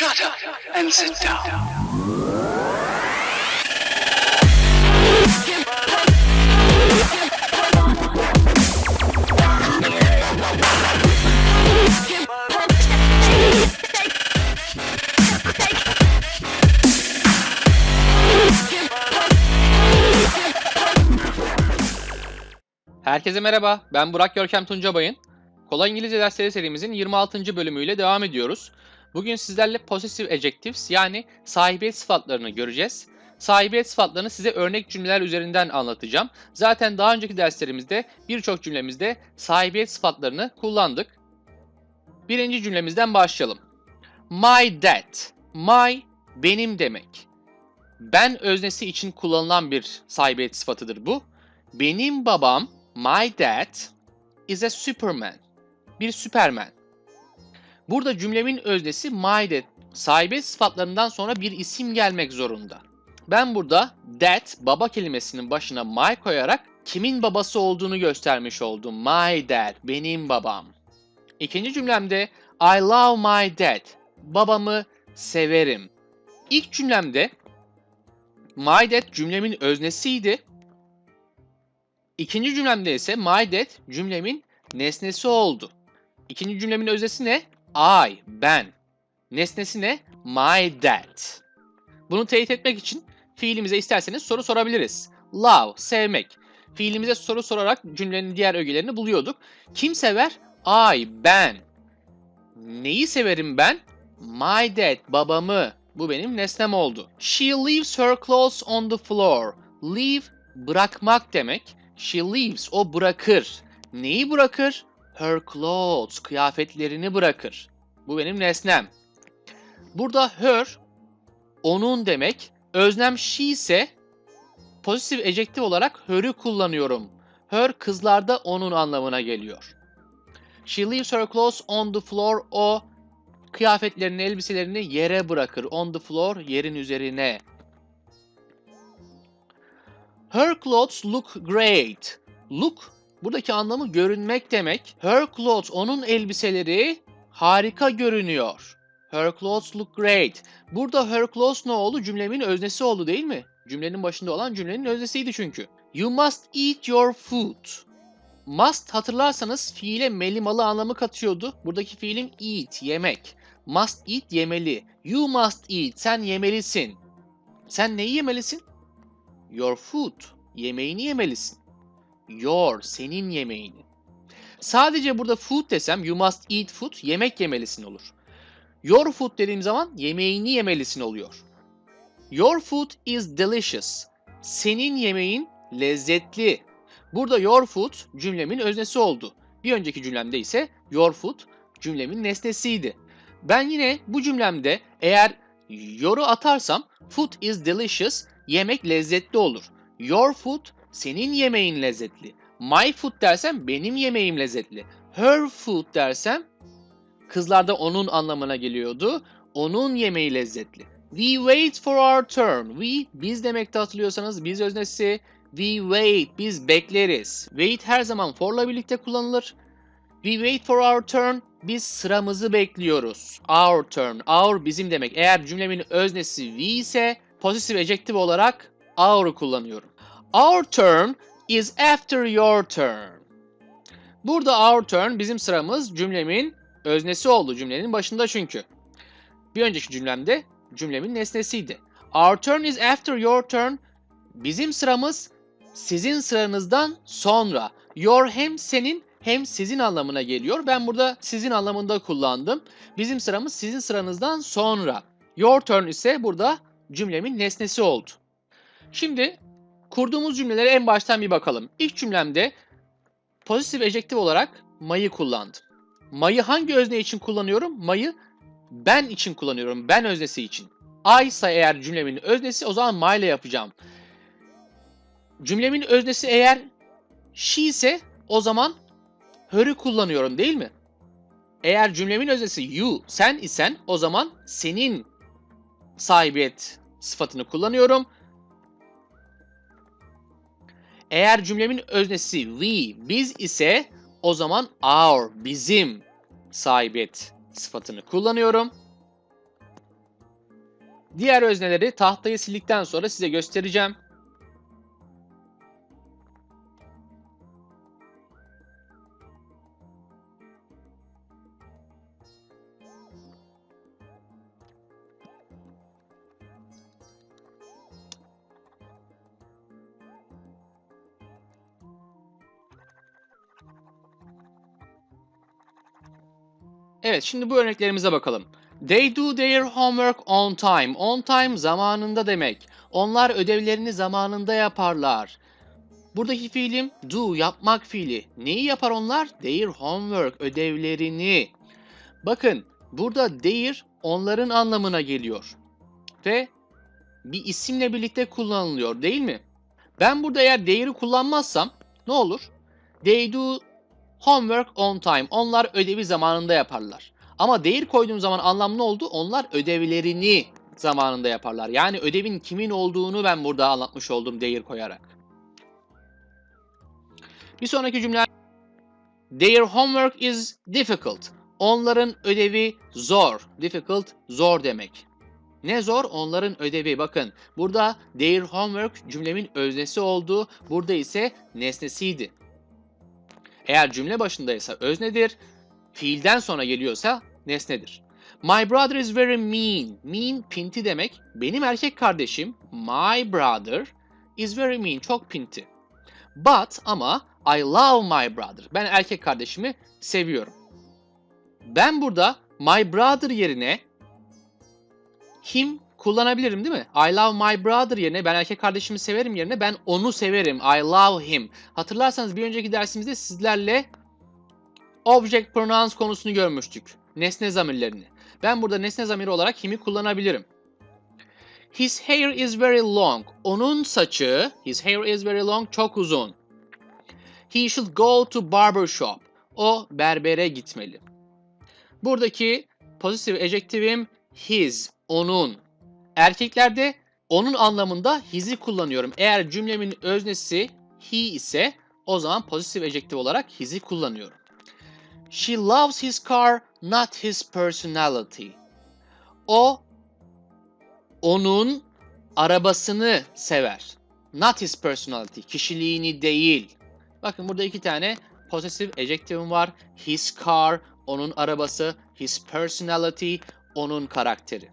Shut up and sit down. Herkese merhaba, ben Burak Görkem Tuncabay'ın. Kolay İngilizce dersleri serimizin 26. bölümüyle devam ediyoruz. Bugün sizlerle possessive adjectives yani sahibiyet sıfatlarını göreceğiz. Sahibiyet sıfatlarını size örnek cümleler üzerinden anlatacağım. Zaten daha önceki derslerimizde birçok cümlemizde sahibiyet sıfatlarını kullandık. Birinci cümlemizden başlayalım. My dad. My benim demek. Ben öznesi için kullanılan bir sahibiyet sıfatıdır bu. Benim babam, my dad, is a superman. Bir süpermen. Burada cümlemin öznesi my dad. Sahibiyet sıfatlarından sonra bir isim gelmek zorunda. Ben burada dad, baba kelimesinin başına my koyarak kimin babası olduğunu göstermiş oldum. My dad, benim babam. İkinci cümlemde I love my dad. Babamı severim. İlk cümlemde my dad cümlemin öznesiydi. İkinci cümlemde ise my dad cümlemin nesnesi oldu. İkinci cümlemin öznesi ne? I, ben. Nesnesi ne? My dad. Bunu teyit etmek için fiilimize isterseniz soru sorabiliriz. Love, sevmek. Fiilimize soru sorarak cümlenin diğer ögelerini buluyorduk. Kim sever? I, ben. Neyi severim ben? My dad, babamı. Bu benim nesnem oldu. She leaves her clothes on the floor. Leave, bırakmak demek. She leaves, o bırakır. Neyi bırakır? Her clothes, kıyafetlerini bırakır. Bu benim nesnem. Burada her, onun demek. Öznem she ise pozitif ejektif olarak her'ü kullanıyorum. Her kızlarda onun anlamına geliyor. She leaves her clothes on the floor. O kıyafetlerini, elbiselerini yere bırakır. On the floor, yerin üzerine. Her clothes look great. Look buradaki anlamı görünmek demek. Her clothes onun elbiseleri harika görünüyor. Her clothes look great. Burada her clothes ne oldu? Cümlemin öznesi oldu değil mi? Cümlenin başında olan cümlenin öznesiydi çünkü. You must eat your food. Must hatırlarsanız fiile melimalı anlamı katıyordu. Buradaki fiilim eat, yemek. Must eat yemeli. You must eat. Sen yemelisin. Sen neyi yemelisin? Your food. Yemeğini yemelisin. Your. Senin yemeğini. Sadece burada food desem you must eat food. Yemek yemelisin olur. Your food dediğim zaman yemeğini yemelisin oluyor. Your food is delicious. Senin yemeğin lezzetli. Burada your food cümlemin öznesi oldu. Bir önceki cümlemde ise your food cümlemin nesnesiydi. Ben yine bu cümlemde eğer your'u atarsam food is delicious yemek lezzetli olur. Your food senin yemeğin lezzetli. My food dersem benim yemeğim lezzetli. Her food dersem kızlarda onun anlamına geliyordu. Onun yemeği lezzetli. We wait for our turn. We biz demekte hatırlıyorsanız biz öznesi. We wait biz bekleriz. Wait her zaman for'la birlikte kullanılır. We wait for our turn. Biz sıramızı bekliyoruz. Our turn. Our bizim demek. Eğer cümlemin öznesi we ise pozitif ejektif olarak our'u kullanıyorum. Our turn is after your turn. Burada our turn bizim sıramız cümlemin öznesi oldu. Cümlenin başında çünkü. Bir önceki cümlemde cümlemin nesnesiydi. Our turn is after your turn. Bizim sıramız sizin sıranızdan sonra. Your hem senin hem sizin anlamına geliyor. Ben burada sizin anlamında kullandım. Bizim sıramız sizin sıranızdan sonra. Your turn ise burada cümlemin nesnesi oldu. Şimdi kurduğumuz cümlelere en baştan bir bakalım. İlk cümlemde pozitif ejektif olarak mayı kullandım. Mayı hangi özne için kullanıyorum? Mayı ben için kullanıyorum. Ben öznesi için. I ise eğer cümlemin öznesi o zaman my ile yapacağım. Cümlemin öznesi eğer she ise o zaman her'ü kullanıyorum değil mi? Eğer cümlemin öznesi you, sen isen o zaman senin sahibiyet sıfatını kullanıyorum. Eğer cümlemin öznesi we, biz ise o zaman our, bizim sahibiyet sıfatını kullanıyorum. Diğer özneleri tahtayı sildikten sonra size göstereceğim. Evet, şimdi bu örneklerimize bakalım. They do their homework on time. On time zamanında demek. Onlar ödevlerini zamanında yaparlar. Buradaki fiilim do yapmak fiili. Neyi yapar onlar? Their homework ödevlerini. Bakın burada their onların anlamına geliyor. Ve bir isimle birlikte kullanılıyor değil mi? Ben burada eğer their'i kullanmazsam ne olur? They do homework on time. Onlar ödevi zamanında yaparlar. Ama their koyduğum zaman anlam ne oldu? Onlar ödevlerini zamanında yaparlar. Yani ödevin kimin olduğunu ben burada anlatmış oldum their koyarak. Bir sonraki cümle Their homework is difficult. Onların ödevi zor. Difficult zor demek. Ne zor? Onların ödevi. Bakın burada their homework cümlemin öznesi oldu. Burada ise nesnesiydi. Eğer cümle başındaysa öznedir, fiilden sonra geliyorsa nesnedir. My brother is very mean. Mean pinti demek. Benim erkek kardeşim my brother is very mean. Çok pinti. But ama I love my brother. Ben erkek kardeşimi seviyorum. Ben burada my brother yerine him kullanabilirim değil mi? I love my brother yerine ben erkek kardeşimi severim yerine ben onu severim. I love him. Hatırlarsanız bir önceki dersimizde sizlerle object pronouns konusunu görmüştük. Nesne zamirlerini. Ben burada nesne zamiri olarak him'i kullanabilirim. His hair is very long. Onun saçı, his hair is very long, çok uzun. He should go to barber shop. O berbere gitmeli. Buradaki pozitif adjektifim his, onun. Erkeklerde onun anlamında his'i kullanıyorum. Eğer cümlemin öznesi he ise o zaman pozitif adjektif olarak his'i kullanıyorum. She loves his car, not his personality. O onun arabasını sever. Not his personality, kişiliğini değil. Bakın burada iki tane possessive adjective'im var. His car, onun arabası. His personality, onun karakteri,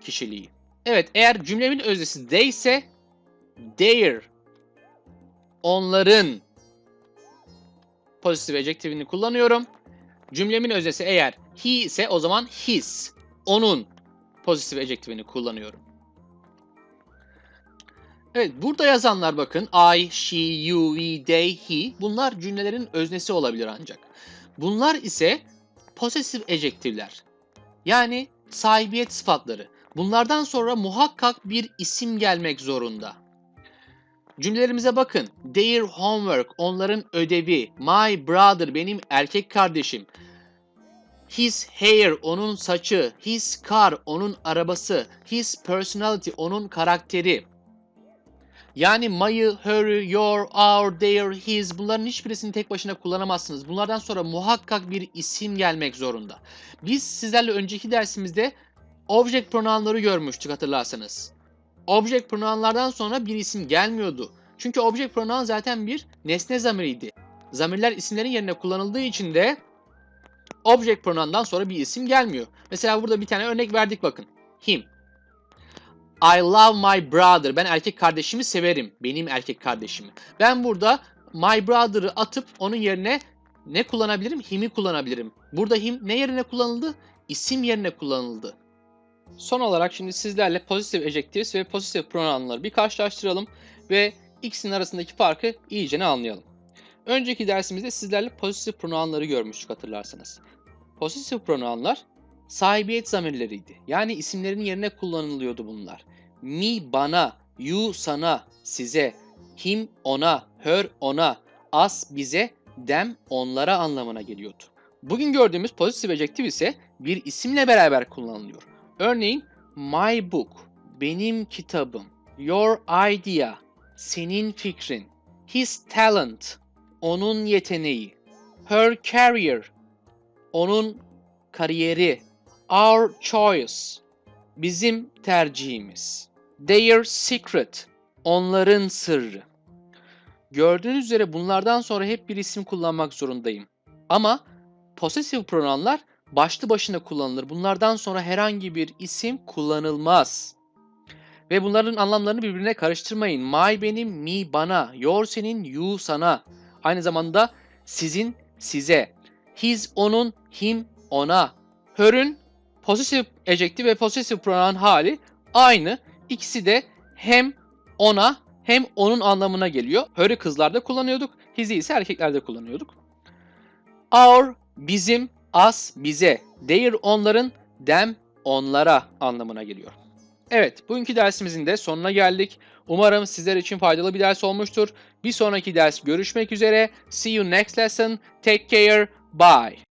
kişiliği. Evet, eğer cümlemin öznesi they ise their, onların pozitif adjective'ini kullanıyorum. Cümlemin öznesi eğer he ise o zaman his, onun pozitif adjective'ini kullanıyorum. Evet burada yazanlar bakın I, she, you, we, they, he bunlar cümlelerin öznesi olabilir ancak. Bunlar ise possessive adjective'ler. Yani sahibiyet sıfatları. Bunlardan sonra muhakkak bir isim gelmek zorunda. Cümlelerimize bakın. Their homework, onların ödevi. My brother, benim erkek kardeşim. His hair, onun saçı. His car, onun arabası. His personality, onun karakteri. Yani my'ı, her'ü, your, our, their, his bunların hiçbirisini tek başına kullanamazsınız. Bunlardan sonra muhakkak bir isim gelmek zorunda. Biz sizlerle önceki dersimizde object pronounları görmüştük hatırlarsanız. Object pronounlardan sonra bir isim gelmiyordu. Çünkü object pronoun zaten bir nesne zamiriydi. Zamirler isimlerin yerine kullanıldığı için de object pronoundan sonra bir isim gelmiyor. Mesela burada bir tane örnek verdik bakın. Him. I love my brother. Ben erkek kardeşimi severim. Benim erkek kardeşimi. Ben burada my brother'ı atıp onun yerine ne kullanabilirim? Him'i kullanabilirim. Burada him ne yerine kullanıldı? İsim yerine kullanıldı. Son olarak şimdi sizlerle pozitif adjectives ve pozitif pronounları bir karşılaştıralım ve ikisinin arasındaki farkı iyice anlayalım. Önceki dersimizde sizlerle pozitif pronounları görmüştük hatırlarsanız. Pozitif pronounlar sahibiyet zamirleriydi. Yani isimlerin yerine kullanılıyordu bunlar. Me bana, you sana, size, him ona, her ona, us bize, them onlara anlamına geliyordu. Bugün gördüğümüz pozitif adjektif ise bir isimle beraber kullanılıyor. Örneğin my book, benim kitabım, your idea, senin fikrin, his talent, onun yeteneği, her career, onun kariyeri, our choice, bizim tercihimiz. Their secret, onların sırrı. Gördüğünüz üzere bunlardan sonra hep bir isim kullanmak zorundayım. Ama possessive pronounlar başlı başına kullanılır. Bunlardan sonra herhangi bir isim kullanılmaz. Ve bunların anlamlarını birbirine karıştırmayın. My benim, me bana, your senin, you sana. Aynı zamanda sizin size. His onun, him ona. Her'ün possessive adjective ve possessive pronoun hali aynı. İkisi de hem ona hem onun anlamına geliyor. Her'ü kızlarda kullanıyorduk. His'i ise erkeklerde kullanıyorduk. Our bizim, us bize. Their onların, them onlara anlamına geliyor. Evet, bugünkü dersimizin de sonuna geldik. Umarım sizler için faydalı bir ders olmuştur. Bir sonraki ders görüşmek üzere. See you next lesson. Take care. Bye.